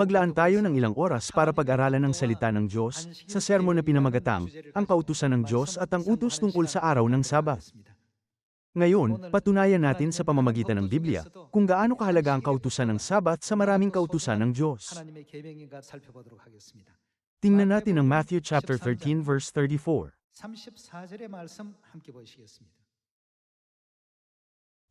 maglaan tayo ng ilang oras para pag-aralan ng salita ng Diyos sa sermon na pinamagatang, ang kautusan ng Diyos at ang utos tungkol sa araw ng Sabat. Ngayon, patunayan natin sa pamamagitan ng Biblia kung gaano kahalaga ang kautusan ng Sabat sa maraming kautusan ng Diyos. 하나님의 계명인가 살펴보도록 하겠습니다. Tingnan natin ang Matthew chapter 13 verse 34. 34절의 말씀 함께 보시겠습니다.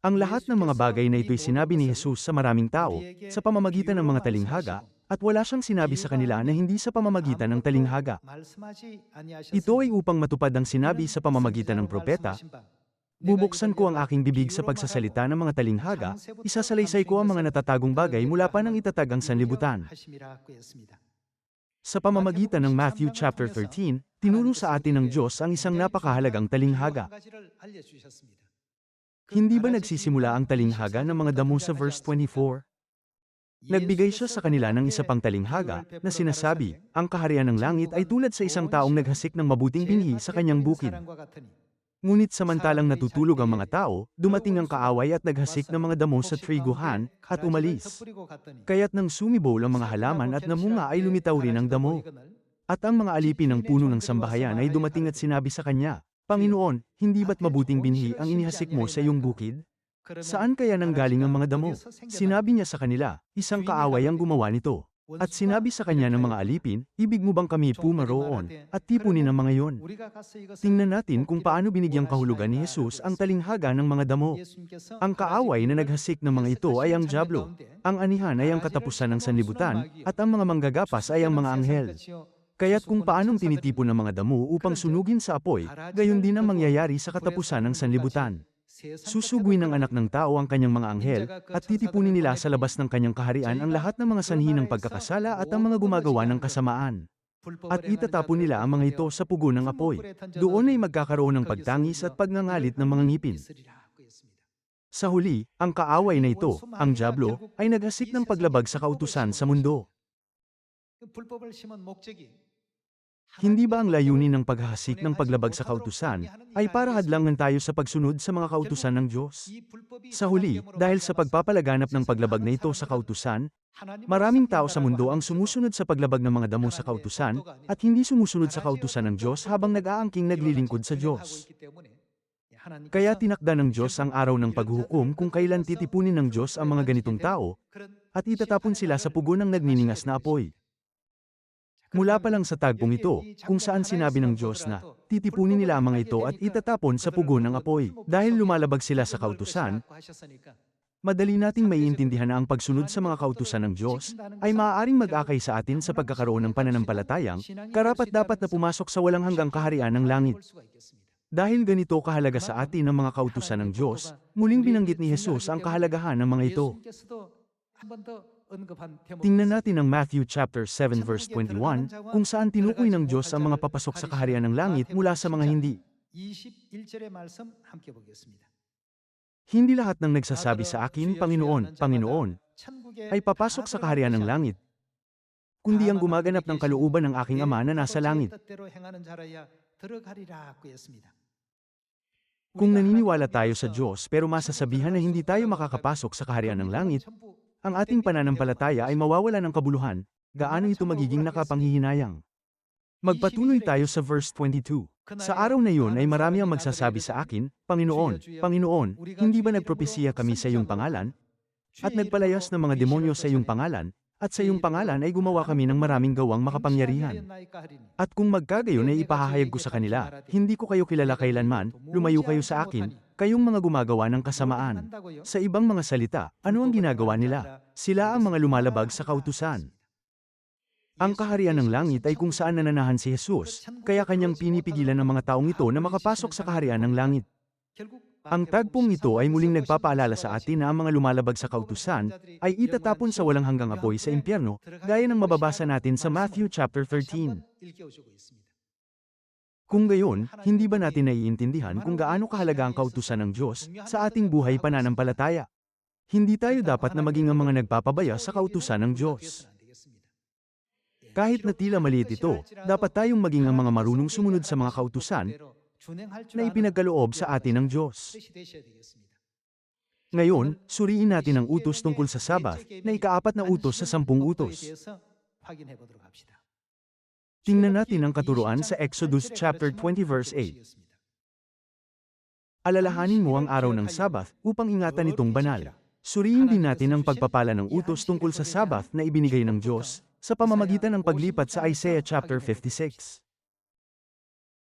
Ang lahat ng mga bagay na ito'y sinabi ni Jesus sa maraming tao, sa pamamagitan ng mga talinghaga, at wala siyang sinabi sa kanila na hindi sa pamamagitan ng talinghaga. Ito ay upang matupad ang sinabi sa pamamagitan ng propeta, Bubuksan ko ang aking bibig sa pagsasalita ng mga talinghaga, isasalaysay ko ang mga natatagong bagay mula pa ng itatag ang sanlibutan. Sa pamamagitan ng Matthew chapter 13, tinuro sa atin ng Diyos ang isang napakahalagang talinghaga. Hindi ba nagsisimula ang talinghaga ng mga damo sa verse 24? Nagbigay siya sa kanila ng isa pang talinghaga na sinasabi, ang kaharian ng langit ay tulad sa isang taong naghasik ng mabuting binhi sa kanyang bukid. Ngunit samantalang natutulog ang mga tao, dumating ang kaaway at naghasik ng mga damo sa triguhan at umalis. Kaya't nang sumibol ang mga halaman at namunga ay lumitaw rin ang damo. At ang mga alipin ng puno ng sambahayan ay dumating at sinabi sa kanya, Panginoon, hindi ba't mabuting binhi ang inihasik mo sa iyong bukid? Saan kaya nanggaling ang mga damo? Sinabi niya sa kanila, isang kaaway ang gumawa nito. At sinabi sa kanya ng mga alipin, ibig mo bang kami pumaroon at tipunin ang mga yon? Tingnan natin kung paano binigyang kahulugan ni Jesus ang talinghaga ng mga damo. Ang kaaway na naghasik ng mga ito ay ang Diablo. Ang anihan ay ang katapusan ng sanlibutan at ang mga manggagapas ay ang mga anghel. Kaya't kung paanong tinitipon ng mga damo upang sunugin sa apoy, gayon din ang mangyayari sa katapusan ng sanlibutan. Susuguin ng anak ng tao ang kanyang mga anghel, at titipunin nila sa labas ng kanyang kaharian ang lahat ng mga sanhi ng pagkakasala at ang mga gumagawa ng kasamaan. At itatapon nila ang mga ito sa pugo ng apoy. Doon ay magkakaroon ng pagtangis at pagngangalit ng mga ngipin. Sa huli, ang kaaway na ito, ang Diablo, ay naghasik ng paglabag sa kautusan sa mundo. Hindi ba ang layunin ng paghahasik ng paglabag sa kautusan ay para hadlangan tayo sa pagsunod sa mga kautusan ng Diyos? Sa huli, dahil sa pagpapalaganap ng paglabag na ito sa kautusan, maraming tao sa mundo ang sumusunod sa paglabag ng mga damo sa kautusan at hindi sumusunod sa kautusan ng Diyos habang nag-aangking naglilingkod sa Diyos. Kaya tinakda ng Diyos ang araw ng paghuhukom kung kailan titipunin ng Diyos ang mga ganitong tao at itatapon sila sa pugo ng nagniningas na apoy. Mula pa lang sa tagpong ito, kung saan sinabi ng Diyos na, titipunin nila ang mga ito at itatapon sa pugo ng apoy. Dahil lumalabag sila sa kautusan, madali nating maiintindihan na ang pagsunod sa mga kautusan ng Diyos ay maaaring mag-akay sa atin sa pagkakaroon ng pananampalatayang, karapat-dapat na pumasok sa walang hanggang kaharian ng langit. Dahil ganito kahalaga sa atin ang mga kautusan ng Diyos, muling binanggit ni Jesus ang kahalagahan ng mga ito. Tingnan natin ang Matthew chapter 7 verse 21 kung saan tinukoy ng Diyos ang mga papasok sa kaharian ng langit mula sa mga hindi. Hindi lahat ng nagsasabi sa akin, Panginoon, Panginoon, ay papasok sa kaharian ng langit, kundi ang gumaganap ng kalooban ng aking Ama na nasa langit. Kung naniniwala tayo sa Diyos pero masasabihan na hindi tayo makakapasok sa kaharian ng langit, ang ating pananampalataya ay mawawala ng kabuluhan, gaano ito magiging nakapanghihinayang. Magpatuloy tayo sa verse 22. Sa araw na yun ay marami ang magsasabi sa akin, Panginoon, Panginoon, hindi ba nagpropesiya kami sa iyong pangalan? At nagpalayas ng mga demonyo sa iyong pangalan? At sa iyong pangalan ay gumawa kami ng maraming gawang makapangyarihan. At kung magkagayon ay ipahahayag ko sa kanila, hindi ko kayo kilala kailanman, lumayo kayo sa akin, kayong mga gumagawa ng kasamaan. Sa ibang mga salita, ano ang ginagawa nila? Sila ang mga lumalabag sa kautusan. Ang kaharian ng langit ay kung saan nananahan si Jesus, kaya kanyang pinipigilan ng mga taong ito na makapasok sa kaharian ng langit. Ang tagpong ito ay muling nagpapaalala sa atin na ang mga lumalabag sa kautusan ay itatapon sa walang hanggang apoy sa impyerno, gaya ng mababasa natin sa Matthew chapter 13. Kung gayon, hindi ba natin naiintindihan kung gaano kahalaga ang kautusan ng Diyos sa ating buhay pananampalataya? Hindi tayo dapat na maging ang mga nagpapabaya sa kautusan ng Diyos. Kahit na tila maliit ito, dapat tayong maging ang mga marunong sumunod sa mga kautusan na ipinagkaloob sa atin ng Diyos. Ngayon, suriin natin ang utos tungkol sa Sabbath na ikaapat na utos sa sampung utos. Tingnan natin ang katuruan sa Exodus chapter 20 verse 8. Alalahanin mo ang araw ng Sabbath upang ingatan itong banal. Suriin din natin ang pagpapala ng utos tungkol sa Sabbath na ibinigay ng Diyos sa pamamagitan ng paglipat sa Isaiah chapter 56.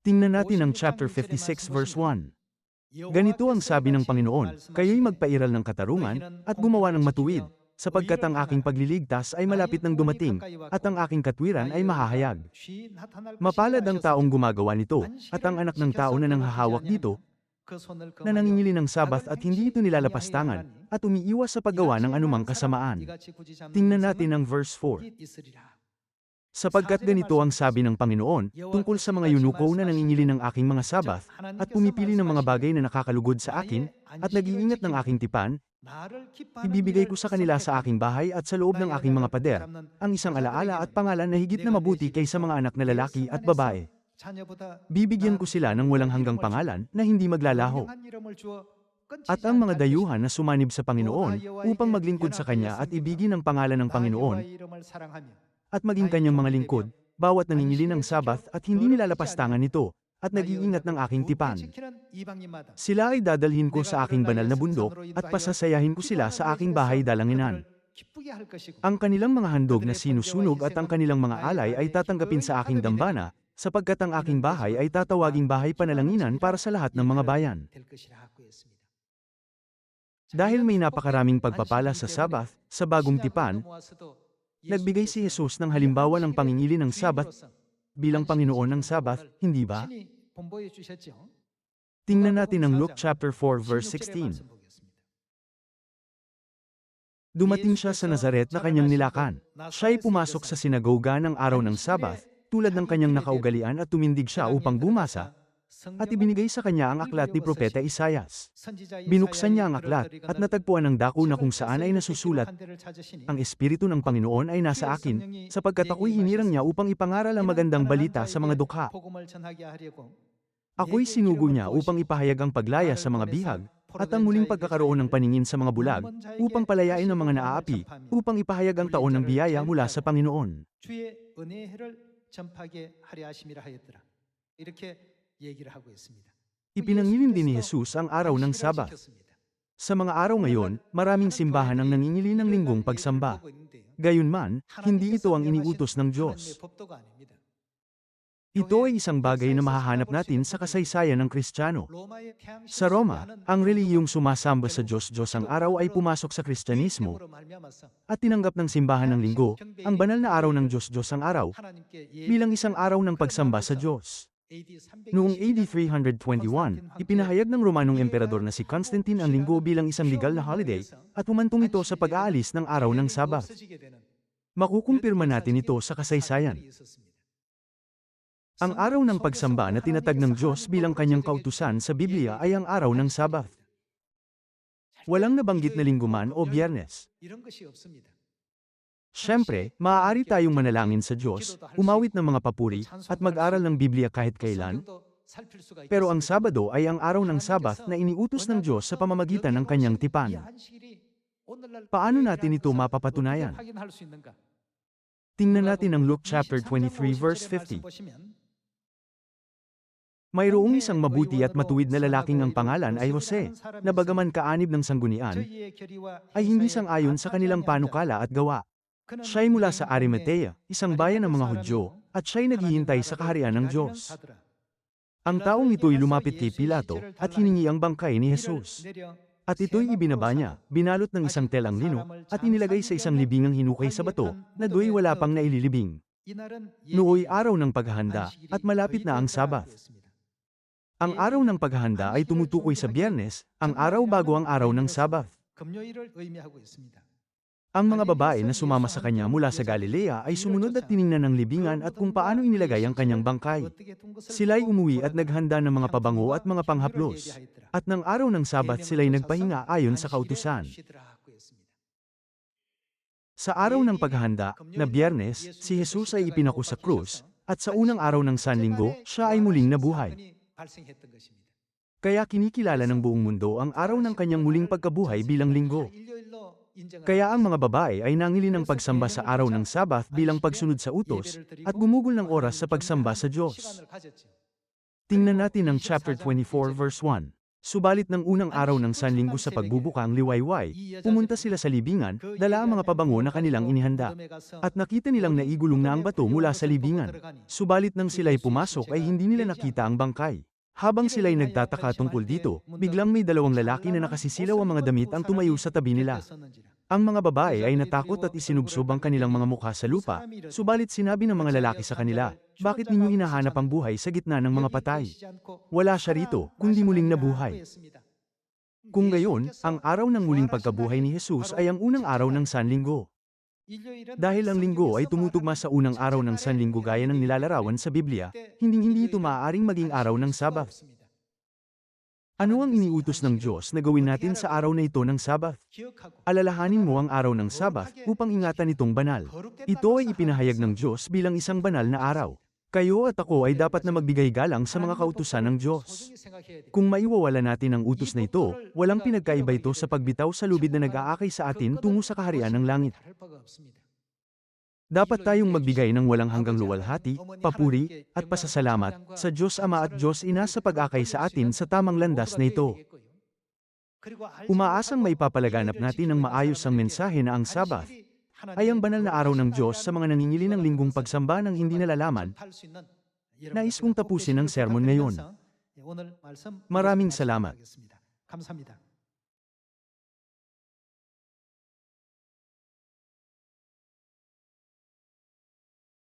Tingnan natin ang chapter 56 verse 1. Ganito ang sabi ng Panginoon, kayo'y magpairal ng katarungan at gumawa ng matuwid, sapagkat ang aking pagliligtas ay malapit ng dumating, at ang aking katwiran ay mahahayag. Mapalad ang taong gumagawa nito, at ang anak ng tao na nanghahawak dito, na nangingili ng Sabath at hindi ito nilalapastangan, at umiiwas sa paggawa ng anumang kasamaan. Tingnan natin ang verse 4. Sapagkat ganito ang sabi ng Panginoon, tungkol sa mga yunuko na nangingili ng aking mga Sabath, at pumipili ng mga bagay na nakakalugod sa akin, at nag-iingat ng aking tipan, ibibigay ko sa kanila sa aking bahay at sa loob ng aking mga pader, ang isang alaala at pangalan na higit na mabuti kaysa mga anak na lalaki at babae. Bibigyan ko sila ng walang hanggang pangalan na hindi maglalaho. At ang mga dayuhan na sumanib sa Panginoon upang maglingkod sa Kanya at ibigin ang pangalan ng Panginoon at maging Kanyang mga lingkod, bawat nangingili ng Sabath at hindi nilalapastangan nito, at nag-iingat ng aking tipan. Sila ay dadalhin ko sa aking banal na bundok at pasasayahin ko sila sa aking bahay dalanginan. Ang kanilang mga handog na sinusunog at ang kanilang mga alay ay tatanggapin sa aking dambana, sapagkat ang aking bahay ay tatawaging bahay panalanginan para sa lahat ng mga bayan. Dahil may napakaraming pagpapala sa Sabath, sa bagong tipan, nagbigay si Jesus ng halimbawa ng pangingili ng Sabath bilang Panginoon ng Sabath, hindi ba? Tingnan natin ang Luke chapter 4 verse 16. Dumating siya sa Nazaret na kanyang nilakan. Siya ay pumasok sa sinagoga ng araw ng Sabath, tulad ng kanyang nakaugalian at tumindig siya upang bumasa, at ibinigay sa kanya ang aklat ni Propeta Isayas. Binuksan niya ang aklat, at natagpuan ang dako na kung saan ay nasusulat, Ang Espiritu ng Panginoon ay nasa akin, sapagkat ako'y hinirang niya upang ipangaral ang magandang balita sa mga dukha. Ako'y sinugo niya upang ipahayag ang paglaya sa mga bihag, at ang muling pagkakaroon ng paningin sa mga bulag, upang palayain ang mga naaapi, upang ipahayag ang taon ng biyaya mula sa Panginoon. Ibinangilin din ni Jesus ang araw ng Sabat. Sa mga araw ngayon, maraming simbahan ang nangingili ng linggong pagsamba. Gayunman, hindi ito ang iniutos ng Diyos. Ito ay isang bagay na mahahanap natin sa kasaysayan ng Kristiyano. Sa Roma, ang reliyong sumasamba sa Diyos-Diyos ang araw ay pumasok sa Kristyanismo at tinanggap ng simbahan ng linggo, ang banal na araw ng Diyos-Diyos ang araw, bilang isang araw ng pagsamba sa Diyos. Noong AD 321, ipinahayag ng Romanong Emperador na si Constantine ang linggo bilang isang legal na holiday at humantong ito sa pag-aalis ng araw ng Sabat. Makukumpirma natin ito sa kasaysayan. Ang araw ng pagsamba na tinatag ng Diyos bilang kanyang kautusan sa Biblia ay ang araw ng Sabat. Walang nabanggit na linggo man o biyernes. Siyempre, maaari tayong manalangin sa Diyos, umawit ng mga papuri, at mag-aral ng Biblia kahit kailan, pero ang Sabado ay ang araw ng Sabat na iniutos ng Diyos sa pamamagitan ng kanyang tipan. Paano natin ito mapapatunayan? Tingnan natin ang Luke chapter 23 verse 50. Mayroong isang mabuti at matuwid na lalaking ang pangalan ay Jose, na bagaman kaanib ng sanggunian, ay hindi sang-ayon sa kanilang panukala at gawa. Siya'y mula sa Arimatea, isang bayan ng mga Hudyo, at siya'y naghihintay sa kaharian ng Diyos. Ang taong ito'y lumapit kay Pilato at hiningi ang bangkay ni Jesus. At ito'y ibinaba niya, binalot ng isang telang lino, at inilagay sa isang libingang hinukay sa bato, na do'y wala pang naililibing. Nooy araw ng paghahanda, at malapit na ang Sabat. Ang araw ng paghahanda ay tumutukoy sa biyernes, ang araw bago ang araw ng Sabat. Ang mga babae na sumama sa kanya mula sa Galilea ay sumunod at tiningnan ng libingan at kung paano inilagay ang kanyang bangkay. Sila'y umuwi at naghanda ng mga pabango at mga panghaplos. At ng araw ng Sabat sila'y nagpahinga ayon sa kautusan. Sa araw ng paghahanda, na biyernes, si Jesus ay ipinako sa krus, at sa unang araw ng Sanlinggo, siya ay muling nabuhay. Kaya kinikilala ng buong mundo ang araw ng kanyang muling pagkabuhay bilang linggo. Kaya ang mga babae ay nangili ng pagsamba sa araw ng Sabath bilang pagsunod sa utos, at gumugol ng oras sa pagsamba sa Diyos. Tingnan natin ang chapter 24 verse 1. Subalit ng unang araw ng Sanlinggo sa pagbubukang liwayway, pumunta sila sa libingan, dala ang mga pabango na kanilang inihanda. At nakita nilang naigulong na ang bato mula sa libingan. Subalit nang sila'y pumasok ay hindi nila nakita ang bangkay. Habang sila'y nagtataka tungkol dito, biglang may dalawang lalaki na nakasisilaw ang mga damit ang tumayo sa tabi nila. Ang mga babae ay natakot at isinubsob ang kanilang mga mukha sa lupa, subalit sinabi ng mga lalaki sa kanila, Bakit ninyo hinahanap ang buhay sa gitna ng mga patay? Wala siya rito, kundi muling nabuhay. Kung gayon, ang araw ng muling pagkabuhay ni Jesus ay ang unang araw ng Sanlinggo. Dahil ang linggo ay tumutugma sa unang araw ng Sanlinggo gaya ng nilalarawan sa Biblia, hinding-hindi ito maaaring maging araw ng Sabath. Ano ang iniutos ng Diyos na gawin natin sa araw na ito ng Sabath? Alalahanin mo ang araw ng Sabath upang ingatan itong banal. Ito ay ipinahayag ng Diyos bilang isang banal na araw. Kayo at ako ay dapat na magbigay galang sa mga kautusan ng Diyos. Kung maiwawala natin ang utos na ito, walang pinagkaiba ito sa pagbitaw sa lubid na nag-aakay sa atin tungo sa kaharian ng langit. Dapat tayong magbigay ng walang hanggang luwalhati, papuri, at pasasalamat sa Diyos Ama at Diyos Ina sa pag-akay sa atin sa tamang landas na ito. Umaasang maipapalaganap natin ng maayos ang mensahe na ang Sabath ay ang banal na araw ng Diyos sa mga naningili ng linggong pagsamba ng hindi nalalaman, nais kong tapusin ang sermon ngayon. Maraming salamat.